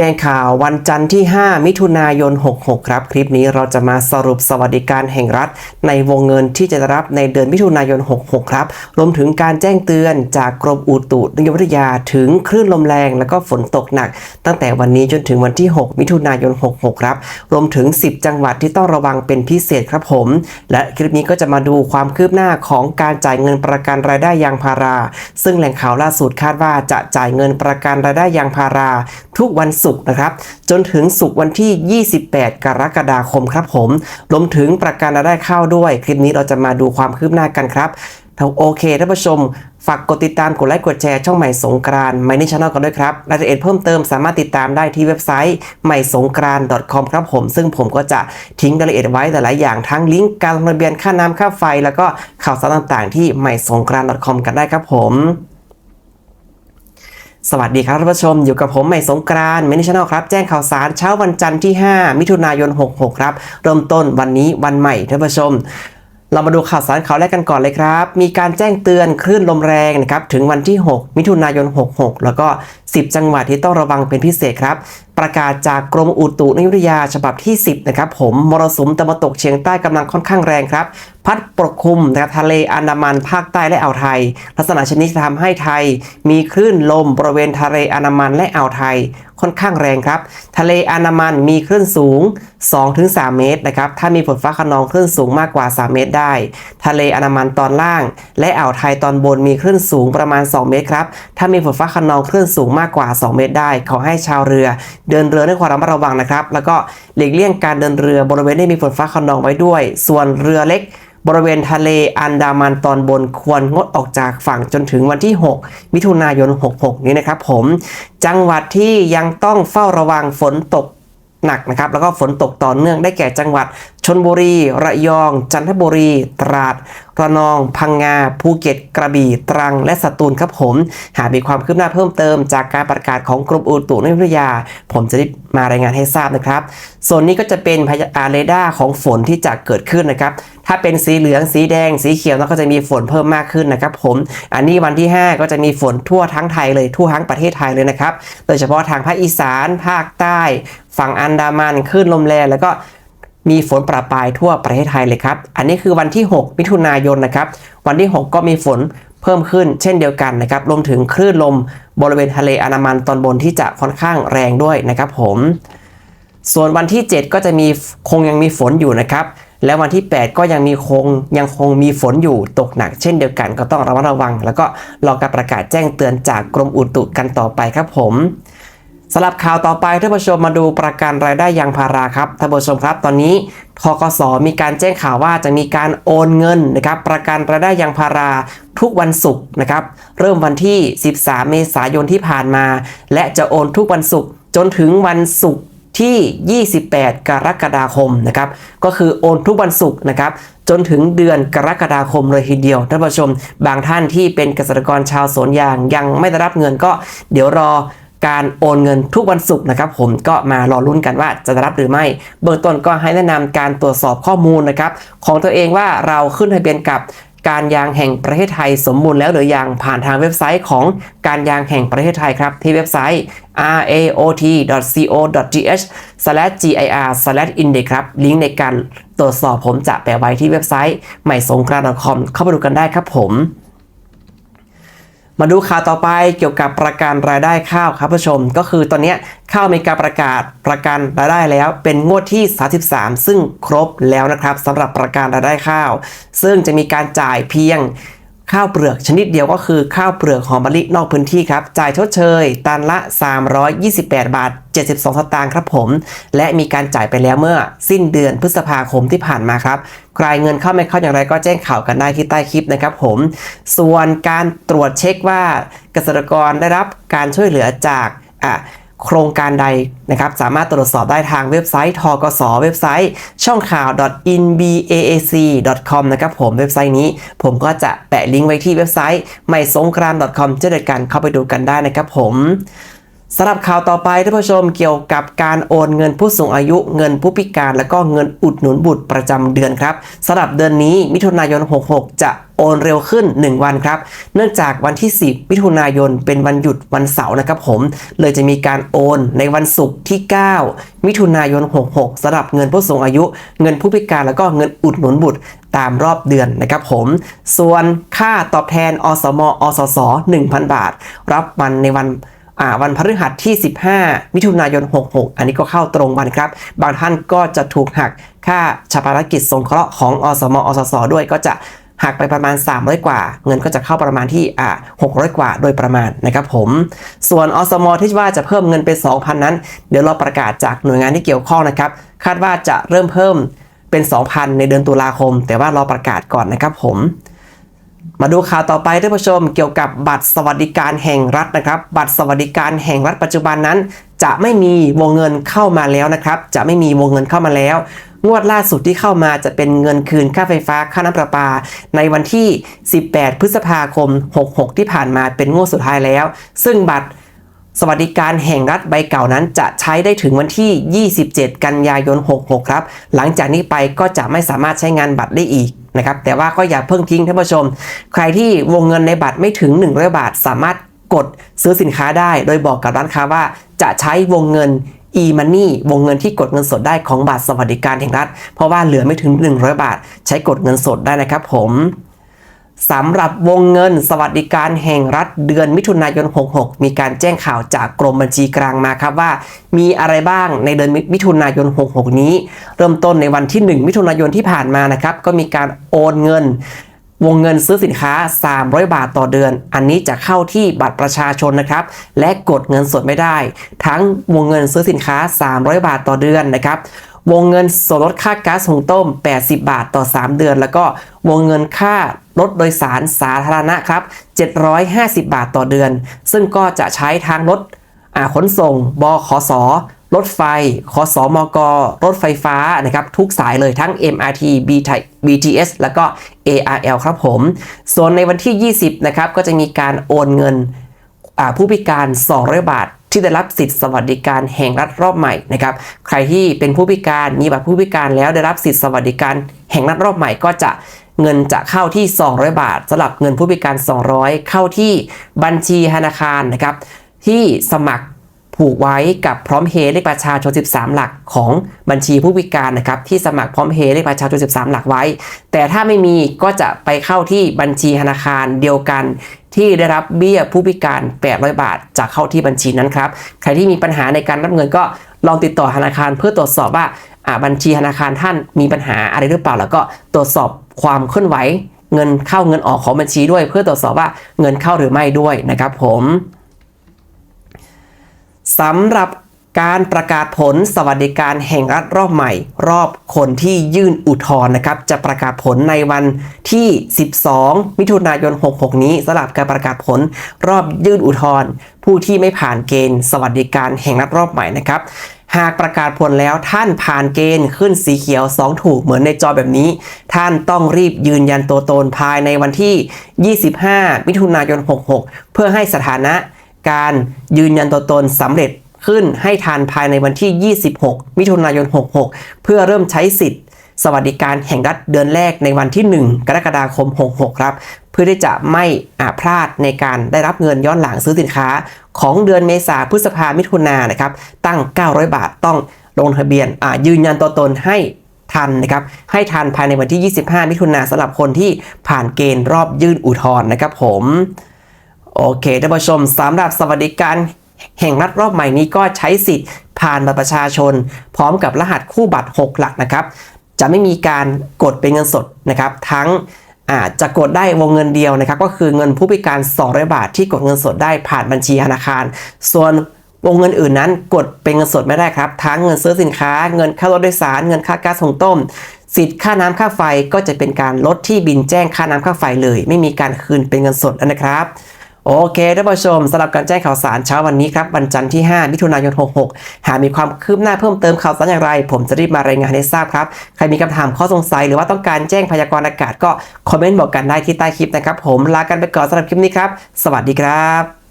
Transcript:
แจ้งข่าววันจันทร์ที่ 5 มิถุนายน 66 ครับ คลิปนี้เราจะมาสรุปสวัสดิการแห่งรัฐ ในวงเงินที่จะได้รับในเดือนมิถุนายน 66 ครับ รวมถึงการแจ้งเตือนจากกรมอุตุนิยมวิทยาถึงคลื่นลมแรงและก็ฝนตกหนัก ตั้งแต่วันนี้จนถึงวันที่ 6 มิถุนายน 66 ครับ รวมถึง 10 จังหวัดที่ต้องระวังเป็นพิเศษครับผม และคลิปนี้ก็จะมาดูความคืบหน้าของการจ่ายเงินประกันรายได้ยางพารา ซึ่งแหล่งข่าวล่าสุดคาดว่าจะจ่ายเงินประกันรายได้ยางพารา ทุกวันศุกร์นะครับ จนถึงศุกร์วันที่ 28 กรกฎาคมครับผมรวมถึงประกันรายได้เข้าด้วย คลิปนี้เราจะมาดูความคืบหน้ากันครับโอเคท่านผู้ชม ฝากกดติดตามกดไลค์กดแชร์ช่องใหม่สงกรานไม่ในช anel กันด้วยครับรายละเอียดเพิ่มเติมสามารถติดตามได้ที่เว็บไซต์ใหม่สงกราน .com ครับผม ซึ่งผมก็จะทิ้งรายละเอียดไว้หลายอย่างทั้งลิงก์การลงทะเบียนค่าน้ำค่าไฟ แล้วก็ข่าวสารต่างๆ ที่ใหม่สงกราน .com กันได้ครับผม สวัสดีครับท่านผู้ชมอยู่กับผมใหม่สงกรานต์เมนิชแนลครับแจ้งข่าวสารเช้าวันจันทร์ที่ 5 มิถุนายน 66 ครับเริ่มต้นวันนี้วันใหม่ท่านผู้ชม เรามาดูข่าวสารข่าวแรกกันก่อนเลยครับ มีการแจ้งเตือนคลื่นลมแรงนะครับถึงวันที่ 6 มิถุนายน 66 แล้วก็ 10 จังหวัดที่ต้องระวังเป็นพิเศษครับ ประกาศจากกรมอุตุนิยมวิทยาฉบับที่ 10 นะครับผมมรสุมตะวันตกเฉียงใต้กำลังค่อนข้างแรงครับ พัดปกคลุมนะครับทะเลอันดามันภาคใต้และอ่าวไทย ลักษณะชนิดจะทำให้ไทย มีคลื่นลมบริเวณทะเลอันดามันและอ่าวไทยค่อนข้างแรงครับ ทะเลอันดามันมีคลื่นสูง 2-3 เมตรนะครับ ถ้ามีฝนฟ้าขนองคลื่นสูงมากกว่า 3 เมตรได้ ทะเลอันดามันตอนล่าง และอ่าวไทยตอนบนมีคลื่นสูงประมาณ 2 เมตรครับ ถ้ามีฝนฟ้าขนองคลื่นสูงมากกว่า 2 เมตรได้ ขอให้ชาวเรือเดินเรือด้วยความระมัดระวังนะครับ แล้วก็หลีกเลี่ยงการเดินเรือบริเวณที่มีฝนฟ้าขนองไว้ด้วย ส่วนเรือเล็กบริเวณทะเลอันดามันตอนบนควรงดออกจากฝั่งจนถึงวันที่ 6 มิถุนายน 66 นี้นะครับผม จังหวัดที่ยังต้องเฝ้าระวังฝนตกหนักนะครับ แล้วก็ฝนตกต่อเนื่องได้แก่จังหวัด ชนบุรี ระยอง จันทบุรี ตราด ระนอง พังงา ภูเก็ต กระบี่ ตรัง และสตูลครับผม หากมีความคืบหน้าเพิ่มเติมจากการประกาศของกรมอุตุนิยมวิทยา ผมจะได้มารายงานให้ทราบนะครับ ส่วนนี้ก็จะเป็นพยาเรดาร์ของฝนที่จะเกิดขึ้นนะครับ ถ้าเป็นสีเหลือง สีแดง สีเขียวแล้วก็จะมีฝนเพิ่มมากขึ้นนะครับผม อันนี้วันที่ 5 ก็จะมีฝนทั่วทั้งไทยเลยทั่วทั้งประเทศไทยเลยนะครับ โดยเฉพาะทางภาคอีสาน ภาคใต้ ฝั่งอันดามันคลื่นลมแรงแล้วก็ มีฝนประปรายทั่วประเทศไทยเลยครับ อันนี้คือวันที่ 6 มิถุนายนนะครับ วันที่ 6 ก็มีฝนเพิ่มขึ้นเช่นเดียวกันนะครับ รวมถึงคลื่นลมบริเวณทะเลอันดามันตอนบนที่จะค่อนข้างแรงด้วยนะครับผม ส่วนวันที่ 7 ก็จะมีคงยังมีฝนอยู่นะครับ และวันที่ 8 ก็ยังมีคงยังคงมีฝนอยู่ตกหนัก เช่นเดียวกันก็ต้องระมัดระวัง แล้วก็รอการประกาศแจ้งเตือนจากกรมอุตุกันต่อไปครับผม สำหรับข่าวต่อไปท่านผู้ชมมาดูประกันรายได้ยางพาราครับท่านผู้ชมครับตอนนี้ทกสมีการแจ้งข่าวว่าจะมีการโอนเงินนะครับประกันรายได้ยางพาราทุกวันศุกร์นะครับเริ่มวันที่ 13 เมษายนที่ผ่านมา และจะโอนทุกวันศุกร์จนถึงวันศุกร์ที่ 28 กรกฎาคมนะครับก็คือโอนทุกวันศุกร์นะครับจนถึงเดือนกรกฎาคมเลยทีเดียวท่านผู้ชม บางท่านที่เป็นเกษตรกรชาวสวนยางยังไม่ได้รับเงินก็เดี๋ยวรอ การโอนเงินทุกวันศุกร์นะครับผมก็มารอลุ้นกันว่าจะได้รับหรือไม่ เบื้องต้นก็ให้แนะนำการตรวจสอบข้อมูลนะครับของตัวเองว่าเราขึ้นทะเบียนกับการยางแห่งประเทศไทยสมบูรณ์แล้วหรือยังผ่านทางเว็บไซต์ของการยางแห่งประเทศไทยครับ ที่เว็บไซต์ raot.co.th/gir/index ครับลิงก์ในการตรวจสอบผมจะแปะไว้ที่เว็บไซต์ใหม่สงกรานต์ .com เข้าไปดูกันได้ครับผม มาดูข่าวต่อไปเกี่ยวกับประกันรายได้ข้าวครับผู้ชม ก็คือตอนนี้ข้าวมีการประกาศประกันรายได้แล้ว เป็นงวดที่ 33 ซึ่งครบแล้วนะครับสำหรับประกันรายได้ข้าว ซึ่งจะมีการจ่ายเพียง ข้าวเปลือกชนิดเดียวก็คือข้าวเปลือกหอมมะลินอกพื้นที่ครับ จ่ายชดเชย ตันละ 328 บาท 72 สตางค์ครับผม และมีการจ่ายไปแล้วเมื่อสิ้นเดือนพฤษภาคมที่ผ่านมาครับใครเงินเข้าไม่เข้าอย่างไรก็แจ้งข่าวกันได้ที่ใต้คลิปนะครับผม ส่วนการตรวจเช็คว่าเกษตรกรได้รับการช่วยเหลือจากอะ โครงการใดนะครับ สามารถตรวจสอบได้ทางเว็บไซต์ทกสเว็บไซต์ ช่องข่าว inbaac.com นะครับผมเว็บไซต์นี้ ผมก็จะแปะลิงก์ไว้ที่เว็บไซต์ไม่สงกราน .com เช่นเดียวกันเข้าไปดูกันได้นะครับผม สำหรับข่าวต่อไปท่านผู้ชมเกี่ยวกับการโอนเงินผู้สูงอายุเงินผู้พิการ และก็เงินอุดหนุนบุตรประจำเดือนครับสำหรับเดือนนี้มิถุนายน 66 จะโอนเร็วขึ้น 1 วันครับ เนื่องจากวันที่ 10 มิถุนายนเป็นวันหยุดวันเสาร์นะครับผม เลยจะมีการโอนในวันศุกร์ที่ 9 มิถุนายน 66สำหรับเงินผู้สูงอายุ เงินผู้พิการแล้วก็เงินอุดหนุนบุตรตามรอบเดือนนะครับผม ส่วนค่าตอบแทนอสมอสส 1,000 บาท รับมันในวัน อ่าวันพฤหัสที่ 15 มิถุนายน 66 อันนี้ก็เข้าตรงวันครับ บางท่านก็จะถูกหักค่าชาปนกิจสงเคราะห์ของอสมอสสด้วยก็จะหักไปประมาณ 300 กว่า เงินก็จะเข้าประมาณที่อ่า600 กว่าโดยประมาณนะครับผม ส่วนอสมอที่ว่าจะเพิ่มเงินเป็น 2,000 นั้น เดี๋ยวเราประกาศจากหน่วยงานที่เกี่ยวข้องนะครับ คาดว่าจะเริ่มเพิ่มเป็น 2,000 ในเดือนตุลาคม แต่ว่ารอประกาศก่อนนะครับผม มาดูข่าวต่อไปท่านผู้ชมเกี่ยวกับบัตรสวัสดิการแห่งรัฐนะครับ บัตรสวัสดิการแห่งรัฐปัจจุบันนั้น จะไม่มีวงเงินเข้ามาแล้วนะครับ จะไม่มีวงเงินเข้ามาแล้ว งวดล่าสุดที่เข้ามาจะเป็นเงินคืนค่าไฟฟ้าค่าน้ำประปา ในวันที่ 18 พฤษภาคม 66 ที่ผ่านมาเป็นงวดสุดท้ายแล้ว ซึ่งบัตร สวัสดิการแห่งรัฐใบเก่านั้นจะใช้ได้ถึงวันที่ 27 กันยายน 66 ครับ หลังจากนี้ไปก็จะไม่สามารถใช้งานบัตรได้อีกนะครับแต่ว่าก็อย่าเพิ่งทิ้งท่านผู้ชม ใครที่วงเงินในบัตรไม่ถึง 100 บาท สามารถกดซื้อสินค้าได้ โดยบอกกับร้านค้าว่าจะใช้วงเงิน e-money วงเงินที่กดเงินสดได้ของบัตรสวัสดิการแห่งรัฐ เพราะว่าเหลือไม่ถึง 100 บาท ใช้กดเงินสดได้นะครับผม สำหรับวงเงินสวัสดิการแห่งรัฐเดือนมิถุนายน 66 มีการแจ้งข่าวจากกรมบัญชีกลางมาครับว่า มีอะไรบ้างในเดือนมิถุนายน 66 นี้ เริ่มต้นในวันที่ 1 มิถุนายนที่ผ่านมานะครับ ก็มีการโอนเงิน วงเงินซื้อสินค้า 300 บาทต่อเดือน อันนี้จะเข้าที่บัตรประชาชนนะครับ และกดเงินสดไม่ได้ ทั้งวงเงินซื้อสินค้า 300 บาทต่อเดือนนะครับ วงเงินส่วนลดค่าก๊าซหุงต้ม 80 บาทต่อ 3 เดือน แล้วก็วงเงินค่ารถโดยสารสาธารณะครับ 750 บาทต่อเดือน ซึ่งก็จะใช้ทางรถขนส่ง บขสรถไฟขสมก รถไฟฟ้านะครับ ทุกสายเลยทั้ง MRT BTS แล้วก็ ARL ครับผม ส่วนในวันที่ 20 นะครับ ก็จะมีการโอนเงินผู้พิการ 200 บาท ที่ได้รับสิทธิสวัสดิการแห่งรัฐรอบใหม่นะครับ ใครที่เป็นผู้พิการมีบัตรผู้พิการแล้วได้รับสิทธิสวัสดิการแห่งรัฐรอบใหม่ก็จะเงินจะเข้าที่ 200 บาทสำหรับเงินผู้พิการ 200 เข้าที่บัญชีธนาคารนะครับที่สมัคร ผูกไว้กับพร้อมเพย์เลขประชาชน 13 หลักของบัญชีผู้พิการนะครับที่สมัครพร้อมเพย์เลขประชาชน 13 หลักไว้ แต่ถ้าไม่มีก็จะไปเข้าที่บัญชีธนาคารเดียวกัน ที่ได้รับเบี้ยผู้พิการ 800 บาทจะเข้าที่บัญชีนั้นครับใครที่มีปัญหาในการรับเงินก็ลองติดต่อธนาคารเพื่อตรวจสอบว่าอ่าบัญชีธนาคารท่านมีปัญหาอะไรหรือเปล่า แล้วก็ตรวจสอบความเคลื่อนไหว เงินเข้าเงินออกของบัญชีด้วย เพื่อตรวจสอบว่าเงินเข้าหรือไม่ด้วยนะครับผม สำหรับการประกาศผลสวัสดิการแห่งรัฐรอบใหม่ รอบคนที่ยื่นอุทธรณ์นะครับจะประกาศผลในวันที่ 12 มิถุนายน 66 นี้สำหรับการประกาศผลรอบยื่นอุทธรณ์ผู้ที่ไม่ผ่านเกณฑ์ สวัสดิการแห่งรัฐรอบใหม่นะครับหากประกาศผลแล้วท่านผ่านเกณฑ์ขึ้นสีเขียว 2 ถูกเหมือนในจอแบบนี้ ท่านต้องรีบยืนยันตัวตนภายในวันที่ 25 มิถุนายน 66 เพื่อให้สถานะ การยืนยันตัวตนสำเร็จขึ้นให้ทันภายในวันที่ 26 มิถุนายน 66 เพื่อเริ่มใช้สิทธิ์ สวัสดิการแห่งรัฐเดือนแรกในวันที่ 1 กรกฎาคม 66 ครับ เพื่อที่จะไม่อาพลาดในการได้รับเงินย้อนหลังซื้อสินค้า ของเดือนเมษาพฤษภามิถุนายนะครับ ตั้ง 900 บาทต้องลงทะเบียนยืนยันตัวตนให้ทันนะครับ ให้ทันภายในวันที่ 25 มิถุนายนสำหรับคนที่ผ่านเกณฑ์รอบยื่นอุทธรณ์นะครับผม โอเคท่านผู้ชมสำหรับสวัสดิการแห่งรัฐรอบใหม่นี้ก็ใช้สิทธิ์ผ่านบัตรประชาชน พร้อมกับรหัสคู่บัตร 6 หลักนะครับ จะไม่มีการกดเป็นเงินสดนะครับ ทั้งอาจจะกดได้วงเงินเดียวนะครับ ก็คือเงินผู้พิการ 200 บาท ที่กดเงินสดได้ผ่านบัญชีธนาคาร ส่วนวงเงินอื่นนั้นกดเป็นเงินสดไม่ได้ครับ ทั้งเงินซื้อสินค้า เงินค่ารถโดยสาร เงินค่าก๊าซหุงต้ม สิทธิ์ค่าน้ำค่าไฟก็จะเป็นการลดที่บินแจ้งค่าน้ำค่าไฟเลย ไม่มีการคืนเป็นเงินสดนะครับ โอเคท่านผู้ชมสำหรับการแจ้งข่าวสารเช้าวันนี้ครับวันจันทร์ที่ 5 มิถุนายน 66 หากมีความคืบหน้าเพิ่มเติมข่าวสารอย่างไร ผมจะรีบมารายงานให้ทราบครับ ใครมีคำถามข้อสงสัยหรือว่าต้องการแจ้งพยากรณ์อากาศก็คอมเมนต์บอกกันได้ที่ใต้คลิปนะครับ ผมลากันไปก่อนสำหรับคลิปนี้ครับ สวัสดีครับ